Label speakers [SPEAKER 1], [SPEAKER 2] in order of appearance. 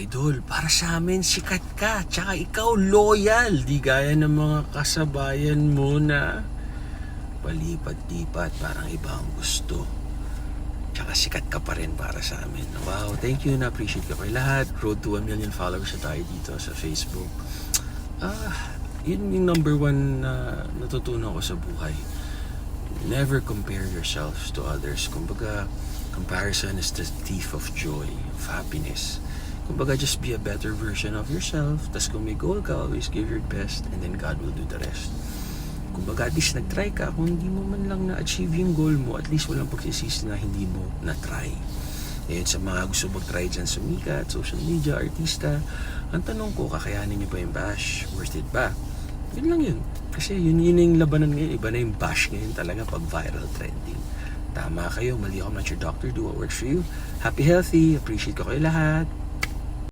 [SPEAKER 1] Idol, para sa amin, sikat ka. Tsaka ikaw, loyal. Di gaya ng mga kasabayan mo na palipat-lipat, parang iba ang gusto. Tsaka sikat ka pa rin para sa amin. Wow, thank you. Na-appreciate ko kayo lahat. Road to 1 million followers na tayo dito sa Facebook. Ah, yun yung number one na natutunan ko sa buhay. Never compare yourselves to others. Kumbaga, comparison is the thief of joy, of happiness. Kumbaga, just be a better version of yourself. Tapos kung may goal ka, always give your best and then God will do the rest. Kumbaga, at least nag-try ka. Kung hindi mo man lang na-achieve yung goal mo, at least walang pagsisisi na hindi mo na-try. Ngayon sa mga gusto mag-try dyan sumikat, social media, artista, ang tanong ko, kakayanin niyo ba yung bash? Worth it ba? Yun lang yun. Kasi yun, yun yung labanan ngayon. Iba na yung bash ngayon talaga pag viral trending. Tama kayo, mali ako, I'm not your doctor. Do what works for you. Happy, healthy. Appreciate ko kayo lahat.